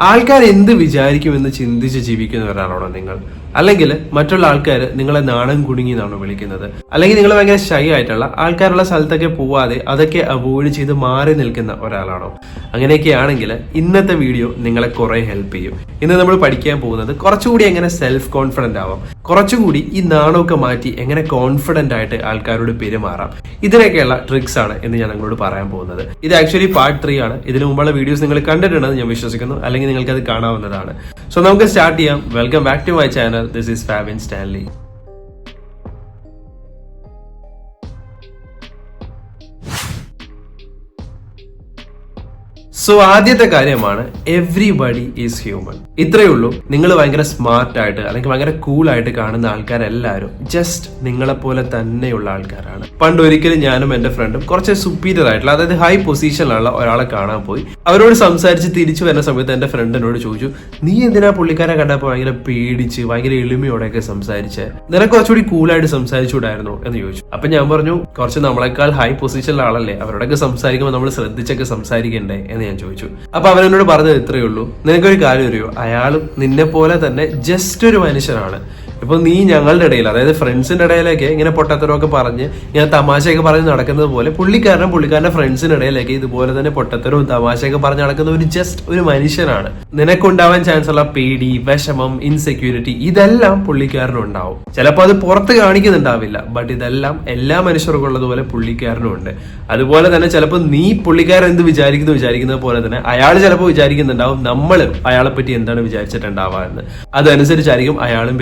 ആൾക്കാർ എന്ത് വിചാരിക്കുമെന്ന് ചിന്തിച്ച് ജീവിക്കുന്നവരാണോ നിങ്ങൾ? അല്ലെങ്കിൽ മറ്റുള്ള ആൾക്കാർ നിങ്ങളെ നാണം കുടുങ്ങി എന്നാണോ വിളിക്കുന്നത്. അല്ലെങ്കിൽ നിങ്ങൾ ഭയങ്കര ഷൈ ആയിട്ടുള്ള ആൾക്കാരുള്ള സ്ഥലത്തൊക്കെ പോവാതെ അതൊക്കെ അവോയ്ഡ് ചെയ്ത് മാറി നിൽക്കുന്ന ഒരാളാണോ? അങ്ങനെയൊക്കെ ആണെങ്കിൽ ഇന്നത്തെ വീഡിയോ നിങ്ങളെ കുറെ ഹെൽപ്പ് ചെയ്യും. ഇന്ന് നമ്മൾ പഠിക്കാൻ പോകുന്നത് കുറച്ചുകൂടി എങ്ങനെ സെൽഫ് കോൺഫിഡന്റ് ആവാം. കുറച്ചുകൂടി ഈ നാണമൊക്കെ മാറ്റി എങ്ങനെ കോൺഫിഡന്റ് ആയിട്ട് ആൾക്കാരോട് പെരുമാറാം. ഇതിനൊക്കെയുള്ള ട്രിക്സ് ആണ് എന്ന് ഞാൻ നിങ്ങളോട് പറയാൻ പോകുന്നത്. ഇത് ആക്ച്വലി പാർട്ട് ത്രീ ആണ്. ഇതിനു മുമ്പുള്ള വീഡിയോസ് നിങ്ങൾ കണ്ടിട്ടുണ്ടെന്ന് ഞാൻ വിശ്വസിക്കുന്നു. അല്ലെങ്കിൽ നിങ്ങൾക്ക് അത് കാണാവുന്നതാണ്. സോ നമുക്ക് സ്റ്റാർട്ട് ചെയ്യാം. Welcome back to my channel this is Fabin Stanley so ആദ്യത്തെ കാര്യമാണ് എവ്രിബഡി ഈസ് ഹ്യൂമൻ ഇത്രയേ ഉള്ളൂ. നിങ്ങൾ ഭയങ്കര സ്മാർട്ട് ആയിട്ട് അല്ലെങ്കിൽ ഭയങ്കര കൂൾ ആയിട്ട് കാണുന്ന ആൾക്കാരെല്ലാവരും ജസ്റ്റ് നിങ്ങളെ പോലെ തന്നെയുള്ള ആൾക്കാരാണ്. പണ്ട് ഒരിക്കലും ഞാനും എന്റെ ഫ്രണ്ടും കുറച്ച് സുപ്പീരിയർ ആയിട്ടുള്ള അതായത് ഹൈ പൊസിഷനിലുള്ള ഒരാളെ കാണാൻ പോയി. അവരോട് സംസാരിച്ച് തിരിച്ചു വരുന്ന സമയത്ത് എന്റെ ഫ്രണ്ട് എന്നോട് ചോദിച്ചു നീ എന്തിനാ പുള്ളിക്കാരെ കണ്ടപ്പോൾ ഭയങ്കര പേടിച്ച് ഭയങ്കര എളിമയോടെയൊക്കെ സംസാരിച്ച്? നിനക്ക് കുറച്ചുകൂടി കൂളായിട്ട് സംസാരിച്ചുകൂടായിരുന്നു? എന്ന് ചോദിച്ചു. അപ്പൊ ഞാൻ പറഞ്ഞു കുറച്ച് നമ്മളെക്കാൾ ഹൈ പൊസിഷനിലുള്ള ആളല്ലേ അവരോടൊക്കെ സംസാരിക്കുമ്പോൾ നമ്മൾ ശ്രദ്ധിച്ചൊക്കെ സംസാരിക്കണ്ടേ? എന്ന് ഞാൻ ചോദിച്ചു. അപ്പൊ അവരെന്നോട് പറഞ്ഞത് ഇത്രയേ ഉള്ളൂ. നിനക്കൊരു കാര്യം അറിയോ? അയാളും നിന്നെ പോലെ തന്നെ ജസ്റ്റ് ഒരു മനുഷ്യനാണ്. ഇപ്പൊ നീ ഞങ്ങളുടെ ഇടയിൽ അതായത് ഫ്രണ്ട്സിന്റെ ഇടയിലേക്ക് ഇങ്ങനെ പൊട്ടത്തരമൊക്കെ പറഞ്ഞ് ഇങ്ങനെ തമാശയൊക്കെ പറഞ്ഞ് നടക്കുന്നത് പോലെ പുള്ളിക്കാരനും പുള്ളിക്കാരന്റെ ഫ്രണ്ട്സിന്റെ ഇടയിലേക്ക് ഇതുപോലെ തന്നെ പൊട്ടത്തരവും തമാശയൊക്കെ പറഞ്ഞ് നടക്കുന്ന ഒരു ജസ്റ്റ് ഒരു മനുഷ്യനാണ്. നിനക്കുണ്ടാവാൻ ചാൻസ് ഉള്ള പേടി വിഷമം ഇൻസെക്യൂരിറ്റി ഇതെല്ലാം പുള്ളിക്കാരനും ഉണ്ടാവും ചിലപ്പോൾ അത് പുറത്ത് കാണിക്കുന്നുണ്ടാവില്ല ബട്ട് ഇതെല്ലാം എല്ലാ മനുഷ്യർക്കും ഉള്ളതുപോലെ പുള്ളിക്കാരനും ഉണ്ട് അതുപോലെ തന്നെ ചിലപ്പോൾ നീ പുള്ളിക്കാരൻ എന്ത് വിചാരിക്കുന്നു വിചാരിക്കുന്നത് പോലെ തന്നെ അയാൾ ചിലപ്പോൾ വിചാരിക്കുന്നുണ്ടാവും നമ്മൾ അയാളെ പറ്റി എന്താണ് വിചാരിച്ചിട്ടുണ്ടാവുക എന്ന് അതനുസരിച്ചായിരിക്കും അയാളും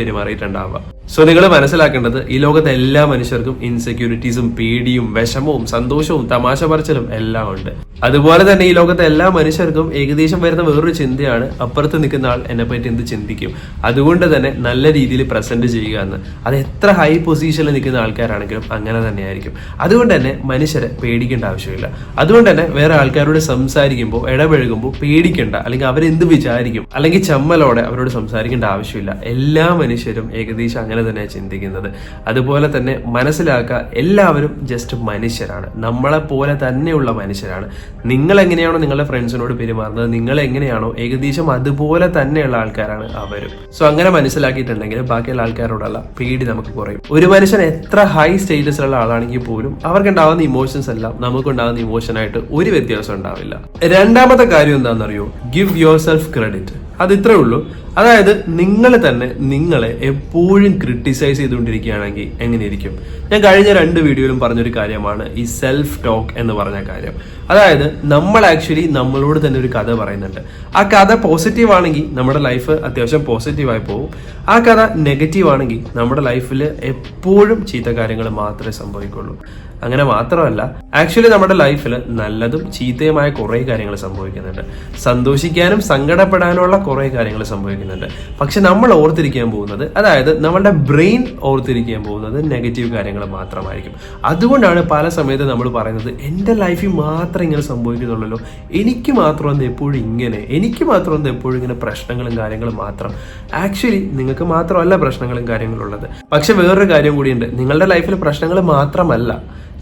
പെരുമാറിയിട്ടുണ്ടാവുക സോ നിങ്ങൾ മനസ്സിലാക്കേണ്ടത് ഈ ലോകത്തെ എല്ലാ മനുഷ്യർക്കും ഇൻസെക്യൂരിറ്റീസും പേടിയും വിഷമവും സന്തോഷവും തമാശ പറച്ചിലും എല്ലാം ഉണ്ട്. അതുപോലെ തന്നെ ഈ ലോകത്തെ എല്ലാ മനുഷ്യർക്കും ഏകദേശം വരുന്ന വേറൊരു ചിന്തയാണ് അപ്പുറത്ത് നിൽക്കുന്ന ആൾ എന്നെ പറ്റി എന്ത് ചിന്തിക്കും. അതുകൊണ്ട് തന്നെ നല്ല രീതിയിൽ പ്രസന്റ് ചെയ്യുക എന്ന്. അത് എത്ര ഹൈ പൊസിഷനിൽ നിൽക്കുന്ന ആൾക്കാരാണെങ്കിലും അങ്ങനെ തന്നെയായിരിക്കും. അതുകൊണ്ട് തന്നെ മനുഷ്യരെ പേടിക്കേണ്ട ആവശ്യമില്ല. അതുകൊണ്ട് തന്നെ വേറെ ആൾക്കാരോട് സംസാരിക്കുമ്പോൾ ഇടപഴകുമ്പോൾ പേടിക്കേണ്ട. അല്ലെങ്കിൽ അവരെന്ത് വിചാരിക്കും? അല്ലെങ്കിൽ ചമ്മലോടെ അവരോട് സംസാരിക്കേണ്ട ആവശ്യമില്ല. എല്ലാ മനുഷ്യരും ഏകദേശം അങ്ങനെ തന്നെയാണ് ചിന്തിക്കുന്നത്. അതുപോലെ തന്നെ മനസ്സിലാക്കുക എല്ലാവരും ജസ്റ്റ് മനുഷ്യരാണ്. നമ്മളെ പോലെ തന്നെയുള്ള മനുഷ്യരാണ്. നിങ്ങൾ എങ്ങനെയാണോ നിങ്ങളുടെ ഫ്രണ്ട്സിനോട് പെരുമാറുന്നത് നിങ്ങൾ എങ്ങനെയാണോ ഏകദേശം അതുപോലെ തന്നെയുള്ള ആൾക്കാരാണ് അവരും. സോ അങ്ങനെ മനസ്സിലാക്കിയിട്ടുണ്ടെങ്കിൽ ബാക്കിയുള്ള ആൾക്കാരോടുള്ള പേടി നമുക്ക് കുറയും. ഒരു മനുഷ്യൻ എത്ര ഹൈ സ്റ്റേറ്റസിലുള്ള ആളാണെങ്കിൽ പോലും അവർക്ക് ഉണ്ടാകുന്ന ഇമോഷൻസ് എല്ലാം നമുക്ക് ഇമോഷനായിട്ട് ഒരു വ്യത്യാസം ഉണ്ടാവില്ല. രണ്ടാമത്തെ കാര്യം എന്താണെന്നറിയോ? ഗിവ് യുവർ സെൽഫ് ക്രെഡിറ്റ് അത് ഇത്രേ ഉള്ളൂ. അതായത് നിങ്ങൾ തന്നെ നിങ്ങളെ എപ്പോഴും ക്രിട്ടിസൈസ് ചെയ്തുകൊണ്ടിരിക്കുകയാണെങ്കിൽ എങ്ങനെയിരിക്കും? ഞാൻ കഴിഞ്ഞ രണ്ട് വീഡിയോയിലും പറഞ്ഞൊരു കാര്യമാണ് ഈ സെൽഫ് ടോക്ക് എന്ന് പറഞ്ഞ കാര്യം. അതായത് നമ്മൾ ആക്ച്വലി നമ്മളോട് തന്നെ ഒരു കഥ പറയുന്നുണ്ട്. ആ കഥ പോസിറ്റീവ് ആണെങ്കിൽ നമ്മുടെ ലൈഫ് അത്യാവശ്യം പോസിറ്റീവായി പോകും. ആ കഥ നെഗറ്റീവ് ആണെങ്കിൽ നമ്മുടെ ലൈഫിൽ എപ്പോഴും ചീത്ത കാര്യങ്ങൾ മാത്രമേ സംഭവിക്കുള്ളൂ. അങ്ങനെ മാത്രമല്ല ആക്ച്വലി നമ്മുടെ ലൈഫിൽ നല്ലതും ചീത്തയുമായ കുറേ കാര്യങ്ങൾ സംഭവിക്കുന്നുണ്ട്. സന്തോഷിക്കാനും സങ്കടപ്പെടാനുമുള്ള കുറേ കാര്യങ്ങൾ സംഭവിക്കുന്നുണ്ട്. പക്ഷെ നമ്മൾ ഓർത്തിരിക്കാൻ പോകുന്നത് അതായത് നമ്മളുടെ ബ്രെയിൻ ഓർത്തിരിക്കാൻ പോകുന്നത് നെഗറ്റീവ് കാര്യങ്ങൾ മാത്രമായിരിക്കും. അതുകൊണ്ടാണ് പല സമയത്ത് നമ്മൾ പറയുന്നത് എന്റെ ലൈഫിൽ മാത്രം ഇങ്ങനെ സംഭവിക്കുന്നുള്ളൂ എനിക്ക് മാത്രം എന്ത് എപ്പോഴും ഇങ്ങനെ? എനിക്ക് മാത്രം എന്ത് എപ്പോഴും ഇങ്ങനെ പ്രശ്നങ്ങളും കാര്യങ്ങളും മാത്രം? ആക്ച്വലി നിങ്ങൾക്ക് മാത്രമല്ല പ്രശ്നങ്ങളും കാര്യങ്ങളും ഉള്ളത് പക്ഷെ വേറൊരു കാര്യം കൂടിയുണ്ട്. നിങ്ങളുടെ ലൈഫിൽ പ്രശ്നങ്ങൾ മാത്രമല്ല.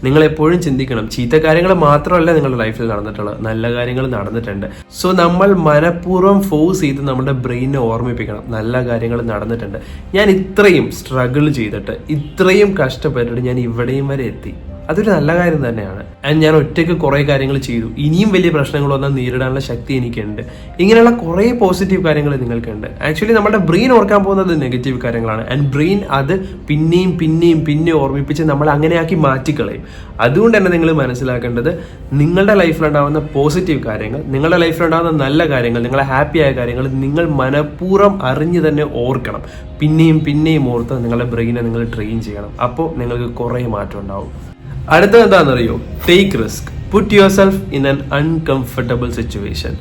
നിങ്ങൾ എപ്പോഴും ചിന്തിക്കണം. ചീത്ത കാര്യങ്ങൾ മാത്രമല്ല നിങ്ങളുടെ ലൈഫിൽ നടന്നിട്ടുള്ളത്. നല്ല കാര്യങ്ങൾ നടന്നിട്ടുണ്ട്. സോ നമ്മൾ മനഃപൂർവം ഫോഴ്സ് ചെയ്ത് നമ്മുടെ ബ്രെയിനെ ഓർമ്മിപ്പിക്കണം. നല്ല കാര്യങ്ങൾ നടന്നിട്ടുണ്ട്. ഞാൻ ഇത്രയും സ്ട്രഗിൾ ചെയ്തിട്ട് ഇത്രയും കഷ്ടപ്പെട്ടിട്ട് ഞാൻ ഇവിടെയും വരെ എത്തി. അതൊരു നല്ല കാര്യം തന്നെയാണ്. ആൻഡ് ഞാൻ ഒറ്റയ്ക്ക് കുറേ കാര്യങ്ങൾ ചെയ്തു. ഇനിയും വലിയ പ്രശ്നങ്ങളൊന്നും നേരിടാനുള്ള ശക്തി എനിക്കുണ്ട്. ഇങ്ങനെയുള്ള കുറേ പോസിറ്റീവ് കാര്യങ്ങൾ നിങ്ങൾക്കുണ്ട്. ആക്ച്വലി നമ്മുടെ ബ്രെയിൻ ഓർക്കാൻ പോകുന്നത് നെഗറ്റീവ് കാര്യങ്ങളാണ്. ആൻഡ് ബ്രെയിൻ അത് പിന്നെയും പിന്നെയും പിന്നെ ഓർമ്മിപ്പിച്ച് നമ്മൾ അങ്ങനെയാക്കി മാറ്റിക്കളയും. അതുകൊണ്ട് തന്നെ നിങ്ങൾ മനസ്സിലാക്കേണ്ടത് നിങ്ങളുടെ ലൈഫിലുണ്ടാകുന്ന പോസിറ്റീവ് കാര്യങ്ങൾ നിങ്ങളുടെ ലൈഫിലുണ്ടാകുന്ന നല്ല കാര്യങ്ങൾ നിങ്ങളെ ഹാപ്പി ആയ കാര്യങ്ങൾ നിങ്ങൾ മനഃപൂർവം അറിഞ്ഞ് തന്നെ ഓർക്കണം. പിന്നെയും പിന്നെയും ഓർത്ത് നിങ്ങളുടെ ബ്രെയിനെ നിങ്ങൾ ട്രെയിൻ ചെയ്യണം. അപ്പോൾ നിങ്ങൾക്ക് കുറേ മാറ്റം ഉണ്ടാവും. അടുത്തത് എന്താണെന്നറിയോ? Take risk put yourself in an uncomfortable situation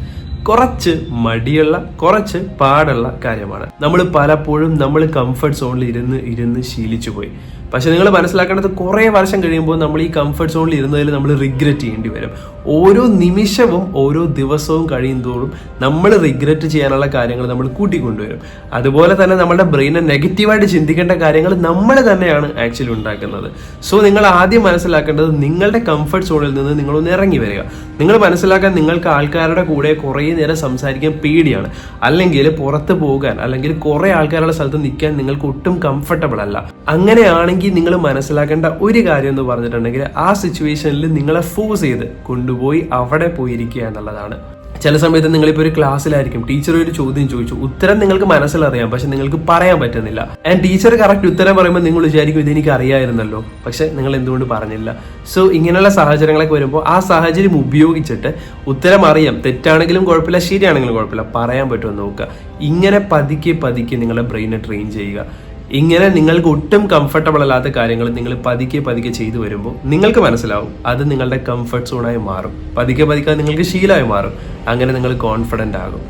കുറച്ച് മടിയുള്ള കുറച്ച് പാടുള്ള കാര്യമാണ്. നമ്മൾ പലപ്പോഴും നമ്മൾ കംഫർട്ട് സോണിൽ ഇരുന്ന് ഇരുന്ന് ശീലിച്ചു പോയി. പക്ഷെ നിങ്ങൾ മനസ്സിലാക്കേണ്ടത് കുറേ വർഷം കഴിയുമ്പോൾ നമ്മൾ ഈ കംഫർട്ട് സോണിൽ ഇരുന്നതിൽ നമ്മൾ റിഗ്രറ്റ് ചെയ്യേണ്ടി വരും. ഓരോ നിമിഷവും ഓരോ ദിവസവും കഴിയും തോറും നമ്മൾ റിഗ്രറ്റ് ചെയ്യാനുള്ള കാര്യങ്ങൾ നമ്മൾ കൂട്ടിക്കൊണ്ടുവരും. അതുപോലെ തന്നെ നമ്മുടെ ബ്രെയിനെ നെഗറ്റീവായിട്ട് ചിന്തിക്കേണ്ട കാര്യങ്ങൾ നമ്മൾ തന്നെയാണ് ആക്ച്വലി ഉണ്ടാക്കുന്നത്. സോ നിങ്ങൾ ആദ്യം മനസ്സിലാക്കേണ്ടത് നിങ്ങളുടെ കംഫർട്ട് സോണിൽ നിന്ന് നിങ്ങളൊന്ന് ഇറങ്ങി വരിക. നിങ്ങൾ മനസ്സിലാക്കാൻ നിങ്ങൾക്ക് ആൾക്കാരുടെ കൂടെ കുറേ നേരം സംസാരിക്കാൻ പേടിയാണ്. അല്ലെങ്കിൽ പുറത്ത് പോകാൻ അല്ലെങ്കിൽ കുറെ ആൾക്കാരുള്ള സ്ഥലത്ത് നിൽക്കാൻ നിങ്ങൾക്ക് ഒട്ടും കംഫർട്ടബിൾ അല്ല. അങ്ങനെയാണെങ്കിൽ നിങ്ങൾ മനസ്സിലാക്കേണ്ട ഒരു കാര്യം എന്ന് പറഞ്ഞിട്ടുണ്ടെങ്കിൽ ആ സിറ്റുവേഷനിൽ നിങ്ങളെ ഫോഴ്സ് ചെയ്ത് കൊണ്ടുപോയി അവിടെ പോയിരിക്കുക എന്നുള്ളതാണ്. ചില സമയത്ത് നിങ്ങളിപ്പോൾ ഒരു ക്ലാസ്സിലായിരിക്കും. ടീച്ചർ ഒരു ചോദ്യം ചോദിച്ചു. ഉത്തരം നിങ്ങൾക്ക് മനസ്സിലറിയാം. പക്ഷെ നിങ്ങൾക്ക് പറയാൻ പറ്റുന്നില്ല. ആൻഡ് ടീച്ചർ കറക്റ്റ് ഉത്തരം പറയുമ്പോൾ നിങ്ങൾ വിചാരിക്കും ഇതെനിക്ക് അറിയായിരുന്നല്ലോ. പക്ഷെ നിങ്ങൾ എന്തുകൊണ്ട് പറഞ്ഞില്ല? സോ ഇങ്ങനെയുള്ള സാഹചര്യങ്ങളൊക്കെ വരുമ്പോൾ ആ സാഹചര്യം ഉപയോഗിച്ചിട്ട് ഉത്തരം അറിയാം. തെറ്റാണെങ്കിലും കുഴപ്പമില്ല ശരിയാണെങ്കിലും കുഴപ്പമില്ല. പറയാൻ പറ്റുമെന്ന് നോക്കുക. ഇങ്ങനെ പതുക്കെ പതുക്കെ നിങ്ങളുടെ ബ്രെയിനെ ട്രെയിൻ ചെയ്യുക. ഇങ്ങനെ നിങ്ങൾക്ക് ഒട്ടും കംഫർട്ടബിൾ അല്ലാത്ത കാര്യങ്ങൾ നിങ്ങൾ പതുക്കെ പതുക്കെ ചെയ്തു വരുമ്പോൾ നിങ്ങൾക്ക് മനസ്സിലാവും അത് നിങ്ങളുടെ കംഫർട്ട് സോണായി മാറും. പതുക്കെ പതുക്കെ നിങ്ങൾക്ക് ശീലമായി മാറും. അങ്ങനെ നിങ്ങൾ കോൺഫിഡന്റ് ആകും.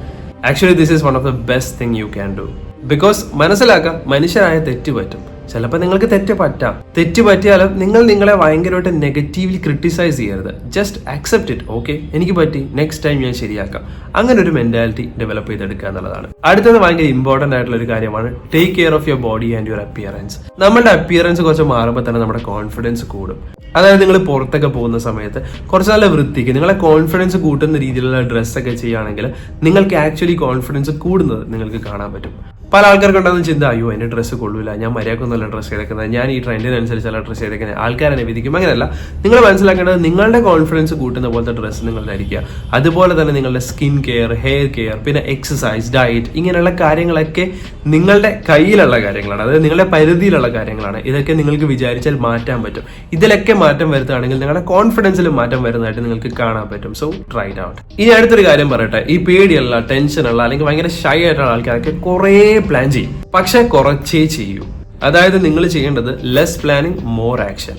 Actually this is one of the best thing you can do because മനസ്സിലാക്കാം മനുഷ്യരായ തെറ്റ് പറ്റും ചിലപ്പോൾ നിങ്ങൾക്ക് തെറ്റ് പറ്റാം. തെറ്റ് പറ്റിയാലും നിങ്ങൾ നിങ്ങളെ ഭയങ്കരമായിട്ട് നെഗറ്റീവ്ലി ക്രിട്ടിസൈസ് ചെയ്യരുത്. ജസ്റ്റ് അക്സെപ്റ്റ് ഇറ്റ് ഓക്കെ എനിക്ക് പറ്റി. നെക്സ്റ്റ് ടൈം ഞാൻ ശരിയാക്കാം. അങ്ങനെ ഒരു മെന്റാലിറ്റി ഡെവലപ്പ് ചെയ്തെടുക്കുക എന്നുള്ളതാണ്. അടുത്തത് ഭയങ്കര ഇമ്പോർട്ടന്റ് ആയിട്ടുള്ള ഒരു കാര്യമാണ്. Take care of your body and your appearance നമ്മുടെ അപ്പിയറൻസ് കുറച്ച് മാറുമ്പോൾ തന്നെ നമ്മുടെ കോൺഫിഡൻസ് കൂടും. അതായത് നിങ്ങൾ പുറത്തൊക്കെ പോകുന്ന സമയത്ത് കുറച്ച് നല്ല വൃത്തിക്ക് നിങ്ങളെ കോൺഫിഡൻസ് കൂട്ടുന്ന രീതിയിലുള്ള ഡ്രസ്സൊക്കെ ചെയ്യുകയാണെങ്കിൽ നിങ്ങൾക്ക് ആക്ച്വലി കോൺഫിഡൻസ് കൂടുന്നത് നിങ്ങൾക്ക് കാണാൻ പറ്റും. പല ആൾക്കാർക്ക് ഉണ്ടാകുന്ന ചിന്ത അയ്യോ എന്റെ ഡ്രസ്സ് കൊള്ളൂല. ഞാൻ മര്യാദക്കൊന്നുമല്ല ഡ്രസ്സ് എടുക്കുന്നത് ഞാൻ ഈ ട്രെൻഡിനനുസരിച്ചല്ല ഡ്രസ്സ് എടുക്കുന്നത് ആൾക്കാരെന്നെ വിധിക്കും. അങ്ങനെയല്ല. നിങ്ങൾ മനസ്സിലാക്കേണ്ടത് നിങ്ങളുടെ കോൺഫിഡൻസ് കൂട്ടുന്ന പോലത്തെ ഡ്രസ്സ് നിങ്ങൾ ധരിക്കുക അതുപോലെ തന്നെ നിങ്ങളുടെ സ്കിൻ കെയർ ഹെയർ കെയർ പിന്നെ എക്സസൈസ് ഡയറ്റ് ഇങ്ങനെയുള്ള കാര്യങ്ങളൊക്കെ നിങ്ങളുടെ കയ്യിലുള്ള കാര്യങ്ങളാണ്. അതായത് നിങ്ങളുടെ പരിധിയിലുള്ള കാര്യങ്ങളാണ്. ഇതൊക്കെ നിങ്ങൾക്ക് വിചാരിച്ചാൽ മാറ്റാൻ പറ്റും. ഇതിലൊക്കെ മാറ്റം വരുത്തുകയാണെങ്കിൽ നിങ്ങളുടെ കോൺഫിഡൻസിൽ മാറ്റം വരുന്നതായിട്ട് നിങ്ങൾക്ക് കാണാൻ പറ്റും. സോ ട്രൈ ഔട്ട് ഇനി അടുത്തൊരു കാര്യം പറയട്ടെ. ഈ പേടിയുള്ള ടെൻഷനുള്ള അല്ലെങ്കിൽ ഭയങ്കര ഷൈ ആയിട്ടുള്ള ആൾക്കാരൊക്കെ കുറേ പ്ലാൻ ചെയ്യും. പക്ഷെ കുറച്ചേ ചെയ്യൂ. അതായത് നിങ്ങൾ ചെയ്യേണ്ടത് ലെസ് പ്ലാനിങ് മോർ ആക്ഷൻ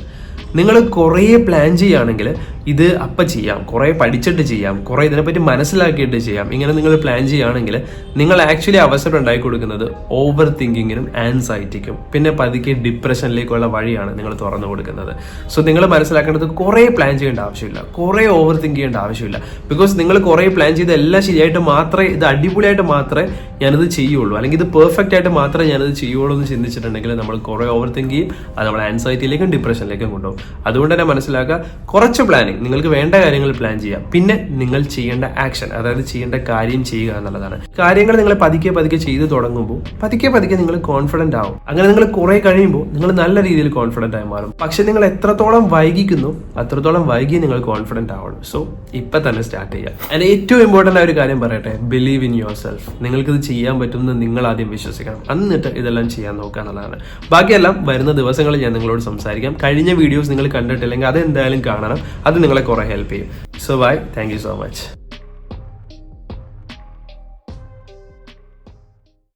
നിങ്ങൾ കുറേ പ്ലാൻ ചെയ്യുകയാണെങ്കിൽ ഇത് അപ്പം ചെയ്യാം കുറേ പഠിച്ചിട്ട് ചെയ്യാം കുറേ ഇതിനെപ്പറ്റി മനസ്സിലാക്കിയിട്ട് ചെയ്യാം. ഇങ്ങനെ നിങ്ങൾ പ്ലാൻ ചെയ്യുകയാണെങ്കിൽ നിങ്ങൾ ആക്ച്വലി അവസരം ഉണ്ടായി കൊടുക്കുന്നത് ഓവർ തിങ്കിങ്ങിനും ആൻസൈറ്റിക്കും പിന്നെ പതുക്കെ ഡിപ്രഷനിലേക്കുള്ള വഴിയാണ് നിങ്ങൾ തുറന്നു കൊടുക്കുന്നത്. സോ നിങ്ങൾ മനസ്സിലാക്കേണ്ടത് കുറേ പ്ലാൻ ചെയ്യേണ്ട ആവശ്യമില്ല കുറേ ഓവർ തിങ്ക് ചെയ്യേണ്ട ആവശ്യമില്ല. ബിക്കോസ് നിങ്ങൾ കുറേ പ്ലാൻ ചെയ്ത് എല്ലാം ശരിയായിട്ട് മാത്രമേ ഇത് അടിപൊളിയായിട്ട് മാത്രമേ ഞാനിത് ചെയ്യുള്ളൂ. അല്ലെങ്കിൽ ഇത് പെർഫെക്റ്റ് ആയിട്ട് മാത്രമേ ഞാനിത് ചെയ്യുള്ളൂ എന്ന് ചിന്തിച്ചിട്ടുണ്ടെങ്കിൽ നമ്മൾ കുറേ ഓവർ തിങ്ക് ചെയ്യും അത് നമ്മൾ ആൻസൈറ്റിയിലേക്കും ഡിപ്രഷനിലേക്കും കൊണ്ടുപോകും. അതുകൊണ്ട് തന്നെ മനസ്സിലാക്കുക കുറച്ച് പ്ലാനിങ് നിങ്ങൾക്ക് വേണ്ട കാര്യങ്ങൾ പ്ലാൻ ചെയ്യാം പിന്നെ നിങ്ങൾ ചെയ്യേണ്ട ആക്ഷൻ അതായത് ചെയ്യേണ്ട കാര്യം ചെയ്യുക എന്നുള്ളതാണ്. കാര്യങ്ങൾ നിങ്ങൾ പതുക്കെ പതുക്കെ ചെയ്തു തുടങ്ങുമ്പോൾ പതുക്കെ പതുക്കെ നിങ്ങൾ കോൺഫിഡന്റ് ആവും. അങ്ങനെ നിങ്ങൾ കുറെ കഴിയുമ്പോൾ നിങ്ങൾ നല്ല രീതിയിൽ കോൺഫിഡന്റ് ആയി മാറും. പക്ഷെ നിങ്ങൾ എത്രത്തോളം വൈകിക്കുന്നു അത്രത്തോളം വൈകി നിങ്ങൾ കോൺഫിഡന്റ് ആവണം. സോ ഇപ്പൊ തന്നെ സ്റ്റാർട്ട് ചെയ്യാം അതിന് ഏറ്റവും ഇമ്പോർട്ടന്റ് ആയ ഒരു കാര്യം പറയട്ടെ ബിലീവ് ഇൻ യുവർ സെൽഫ് നിങ്ങൾക്ക് ഇത് ചെയ്യാൻ പറ്റുമെന്ന് നിങ്ങൾ ആദ്യം വിശ്വസിക്കണം. എന്നിട്ട് ഇതെല്ലാം ചെയ്യാൻ നോക്കുക എന്നുള്ളതാണ്. ബാക്കിയെല്ലാം വരുന്ന ദിവസങ്ങളിൽ ഞാൻ നിങ്ങളോട് സംസാരിക്കാം. കഴിഞ്ഞ വീഡിയോസ് നിങ്ങൾ കണ്ടിട്ടില്ലെങ്കിൽ അത് എന്തായാലും കാണണം. അത് നിങ്ങളെ കുറെ ഹെൽപ്പ് ചെയ്യും. So bye thank so much